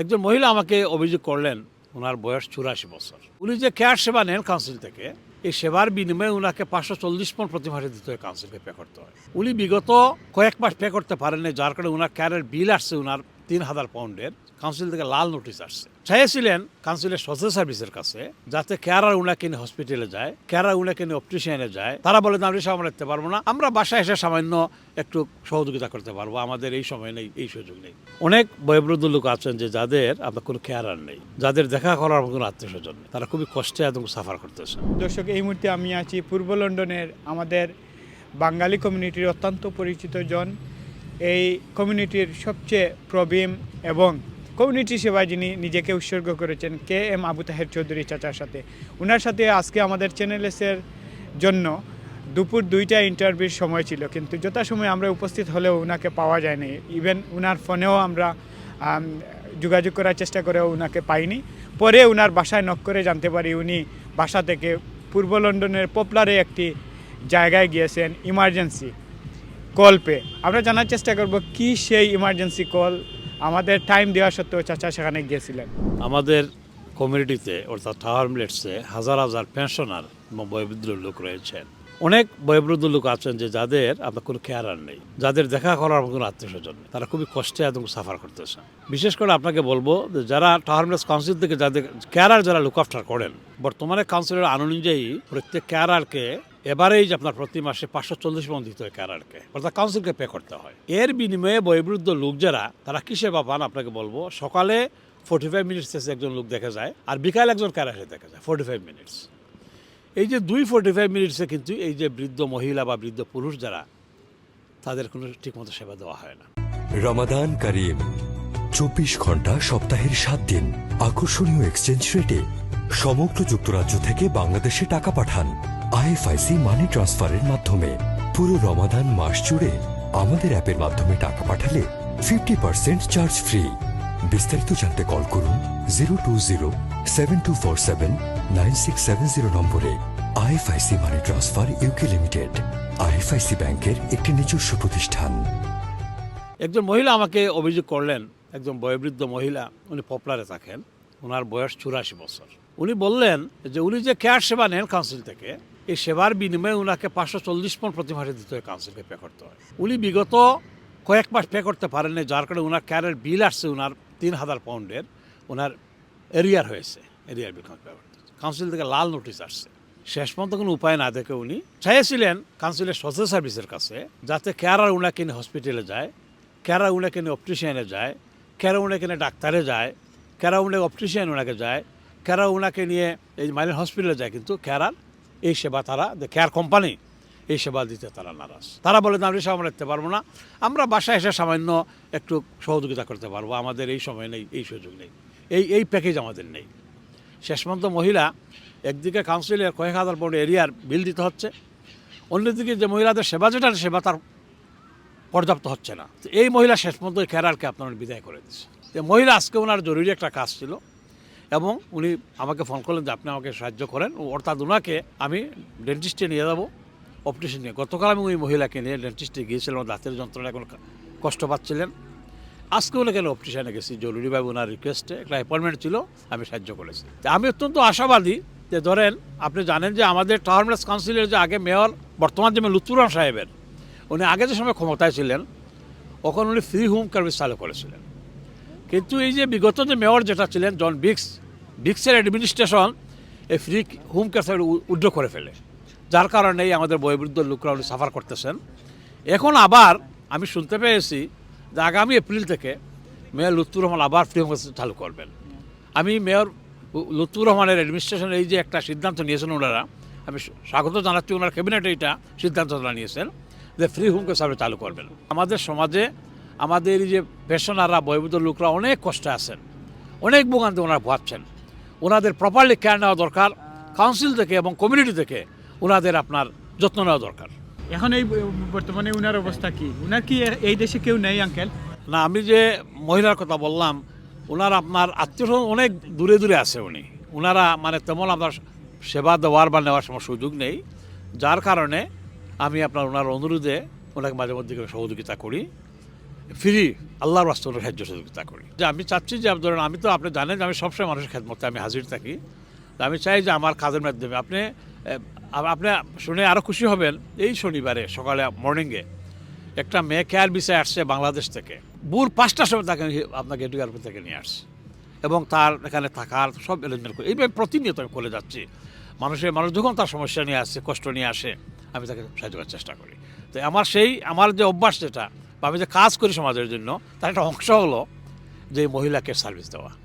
একজন মহিলা আমাকে অভিযোগ করলেন, ওনার বয়স চুরাশি বছর। উনি যে কেয়ার সেবা নেন কাউন্সিল থেকে, এই সেবার বিনিময়ে ওনাকে পাঁচশো চল্লিশ পন প্রতি মাসে দিতে হয় কাউন্সিলকে পে করতে হয়। উনি বিগত কয়েক মাস পে করতে পারেননি, যার কারণে ওনার কেয়ারের বিল আসছে ওনার তিন হাজার পাউন্ডের কাউন্সিল থেকে লাল নোটিশ আসছে। চাইছিলেন কাউন্সিলের সোশ্যাল সার্ভিসের কাছে যাতে কেয়ারার উনাকে নিয়ে হসপিটালে যায় কেয়ারার উনাকে নিয়ে অপটিশিয়ানে যায়। তারা বলে আমরা সামনে রাখতে পারব না। আমরা বাসায় এসে সামান্য একটু সহযোগিতা করতে পারব। আমাদের এই সময় নেই, এই সুযোগ নেই। অনেক বয়োবৃদ্ধ লোক আছেন যে যাদের আপনার কোনো কেয়ারার নেই, যাদের দেখা করার কোনো আত্মীয় স্বজন নেই। তারা খুবই কষ্টে এবং সাফার করতেছে। দর্শক, এই মুহূর্তে আমি আছি পূর্ব লন্ডনের আমাদের বাঙালি কমিউনিটির অত্যন্ত পরিচিত জন এই কমিউনিটির সবচেয়ে প্রবীণ এবং কমিউনিটি সেবায় যিনি নিজেকে উৎসর্গ করেছেন কে এম আবু তাহের চৌধুরী চাচার সাথে। ওনার সাথে আজকে আমাদের চ্যানেলেসের জন্য দুপুর দুইটা ইন্টারভিউর সময় ছিল, কিন্তু যথাসময়ে আমরা উপস্থিত হলেও ওনাকে পাওয়া যায়নি। ইভেন ওনার ফোনেও আমরা যোগাযোগ করার চেষ্টা করেও ওনাকে পাইনি। পরে ওনার বাসায় নক করে জানতে পারি উনি বাসা থেকে পূর্ব লন্ডনের পপলারে একটি জায়গায় গিয়েছেন, ইমার্জেন্সি। কল পে আমরা জানার চেষ্টা করব, কি সেই ইমার্জেন্সি কল আমাদের টাইম দেওয়া সত্ত্বেও চাচা সেখানে গিয়েছিলেন। আমাদের কমিউনিটিতে অর্থাৎ টাওয়ার মিলেটসে হাজার হাজার পেনশনার বয়োবৃদ্ধ লোক রয়েছেন। অনেক বয়োবৃদ্ধ লোক আছেন যে যাদের আপনার কোনো কেয়ারার নেই। যাদের দেখা করার কোনো আত্মীয় স্বজন তারা খুবই কষ্টে এবং সাফার করতেছে। বিশেষ করে আপনাকে বলব যারা টাওয়ার মিলেটস কাউন্সিল থেকে যাদের কেয়ারার যারা লুক আফটার করেন, বর্তমানে কাউন্সিলের আইন অনুযায়ী প্রত্যেক কেয়ারারকে যে আপনার প্রতি মাসে পাঁচশো চল্লিশ পন দিতে হয় ক্যারারকে অর্থাৎ কাউন্সিলকে পে করতে হয়। এর বিনিময়ে বয়োবৃদ্ধ লোক যারা, তারা কিসে বা পান আপনাকে বলব? সকালে ফোর্টি ফাইভ মিনিটস একজন লোক দেখা যায়, আর বিকাল একজন ক্যারারে দেখা যায় ফোর্টি ফাইভ মিনিটস এই যে দুই ফোর্টি ফাইভ মিনিটসে কিন্তু এই যে বৃদ্ধ মহিলা বা বৃদ্ধ পুরুষ যারা, তাদের কোনো ঠিকমতো সেবা দেওয়া হয় না। রমাদান করিম। চব্বিশ ঘণ্টা সপ্তাহের সাত দিন। আকর্ষণীয় এক্সচেঞ্জ রেটে সমগ্র যুক্তরাজ্য থেকে বাংলাদেশে টাকা পাঠান। আইএফআইসি মানি ট্রান্সফারের মাধ্যমে। পুরো রমাদান মাস জুড়ে আমাদের অ্যাপের মাধ্যমে টাকা পাঠালে ফিফটি পার্সেন্ট চার্জ ফ্রি বিস্তারিত জানতে কল করুন zero two zero seven two four seven nine six seven zero নম্বরে। IFIC money transfer UK limited IFIC ব্যাংকের একটি নিজস্ব প্রতিষ্ঠান। একজন মহিলা আমাকে অভিযোগ করলেন, একজন বয়োবৃদ্ধ মহিলা, উনি পপুলারে থাকেন ওনার বয়স চুরাশি বছর। উনি বললেন যে উনি যে কেয়ার সেবা নেন কাউন্সিল থেকে, এই সেবার বিনিময়ে ওনাকে পাঁচশো চল্লিশ পন প্রতি মাসে দিতে হয় কাউন্সিলকে পে করতে হয়। উনি বিগত কয়েক মাস পে করতে পারেননি, যার কারণে ওনার কেয়ারের বিল আসছে ওনার তিন হাজার পাউন্ডের ওনার এরিয়ার হয়েছে এরিয়ার বিল কাউন্সিল থেকে লাল নোটিশ আসছে। শেষ পর্যন্ত কোনো উপায় না দেখে উনি চাইছিলেন কাউন্সিলের সোশ্যাল সার্ভিসের কাছে যাতে কেয়ারার উনাকে নিয়ে হসপিটালে যায় কেরা উনাকে নিয়ে অপটিশিয়ানে যায় কেরা উনাকে নিয়ে ডাক্তারে যায় কেরা উনাকে অপটিশিয়ান ওনাকে যায় কেরা উনাকে নিয়ে এই মাইলেন হসপিটালে যায়, কিন্তু কেরার এই সেবা তারা কেয়ার কোম্পানি এই সেবা দিতে তারা নারাজ। তারা বলে আমরা সেবা রাখতে পারব না। আমরা বাসায় এসে সামান্য একটু সহযোগিতা করতে পারব। আমাদের এই সময় নেই, এই সুযোগ নেই। এই এই প্যাকেজ আমাদের নেই। শেষ পর্যন্ত মহিলা একদিকে কাউন্সিলের কয়েক হাজার পৌঁড এরিয়ার বিল দিতে হচ্ছে, অন্যদিকে যে মহিলাদের সেবা যেটা সেবা তার পর্যাপ্ত হচ্ছে না। এই মহিলা শেষ পর্যন্ত ওই কেরারকে আপনার বিদায় করে দিচ্ছে মহিলা, আজকে ওনার জরুরি একটা কাজ ছিল এবং উনি আমাকে ফোন করলেন যে আপনি আমাকে সাহায্য করেন। অর্থাৎ ওনাকে আমি ডেন্টিস্টে নিয়ে যাব অপারেশন নিয়ে। গতকাল আমি ওই মহিলাকে নিয়ে ডেন্টিস্টে গিয়েছিলাম দাঁতের যন্ত্রণা এখন কষ্ট পাচ্ছিলেন। আজকে ওনাকে অপারেশনে গেছি। জরুরিভাবে ওনার রিকোয়েস্টে একটা অ্যাপয়েন্টমেন্ট ছিল, আমি সাহায্য করেছি। আমি অত্যন্ত আশাবাদী যে ধরেন, আপনি জানেন যে আমাদের টাওয়ারমেস কাউন্সিলের যে আগে মেয়র, বর্তমান যে মেয়র লুৎফুর সাহেবের, উনি আগে যে সময় ক্ষমতায় ছিলেন তখন উনি ফ্রি হোম সার্ভিস চালু করেছিলেন। কিন্তু এই যে বিগত যে মেয়র যেটা ছিলেন, জন বিক্স বিক্সের অ্যাডমিনিস্ট্রেশন এই free home care service withdraw করে ফেলে। যার কারণেই আমাদের বয়োবৃদ্ধ লোকরা উনি সাফার করতেছেন। এখন আবার আমি শুনতে পেয়েছি যে আগামী এপ্রিল থেকে মেয়র লুৎফুর রহমান আবার ফ্রি হোম চালু করবেন। আমি মেয়র লুৎফুর রহমানের অ্যাডমিনিস্ট্রেশন এই যে একটা সিদ্ধান্ত নিয়েছেন ওনারা আমি স্বাগত জানাচ্ছি ওনার ক্যাবিনেট এইটা সিদ্ধান্ত নিয়েছেন যে ফ্রি হোম কেয়ার সার্ভিস চালু করবেন। আমাদের সমাজে আমাদের এই যে পেশনাররা বয়োবৃদ্ধ লোকরা অনেক কষ্টে আছেন অনেক ভোগান্তি ওনারা ভোয়াচ্ছেন ওনাদের প্রপারলি কেয়ার নেওয়া দরকার কাউন্সিল থেকে এবং কমিউনিটি থেকে ওনাদের আপনার যত্ন নেওয়া দরকার। এখন এই বর্তমানে উনার অবস্থা কি? উনার কি এই দেশে কেউ নেই আঙ্কেল না আমি যে মহিলার কথা বললাম ওনার আপনার আত্মীয় অনেক দূরে দূরে আছে উনি। ওনারা মানে তেমন আপনার সেবা দেওয়ার বা নেওয়ার সময় সুযোগ নেই। যার কারণে আমি আপনার ওনার অনুরোধে ওনাকে মাঝে মধ্যে সহযোগিতা করি। ফ্রি, আল্লাহর রাস্তার সাহায্য সহযোগিতা করি। যে আমি চাচ্ছি যে, ধরেন আমি তো আপনি জানেন যে আমি সবসময় মানুষের খেদমতে আমি হাজির থাকি। আমি চাই যে আমার কাজের মাধ্যমে আপনি আপনি শুনে আরও খুশি হবেন। এই শনিবারে সকালে মর্নিংয়ে একটা মেয়ে কেয়ার বিষয়ে আসছে বাংলাদেশ থেকে। ভোর পাঁচটার সময় তাকে আপনাকে এয়ারপোর্ট থেকে নিয়ে আসছে। এবং তার এখানে থাকার সব অ্যারেঞ্জমেন্ট করে এইভাবে প্রতিনিয়ত আমি করে যাচ্ছি। মানুষের মানুষ যখন তার সমস্যা নিয়ে আসে কষ্ট নিয়ে আসে, আমি তাকে সাহায্য করার চেষ্টা করি। তো আমার সেই, আমার যে অভ্যাস যেটা, বা আমি যে কাজ করি সমাজের জন্য, তার একটা অংশ হলো যে মহিলাকে সার্ভিস দেওয়া।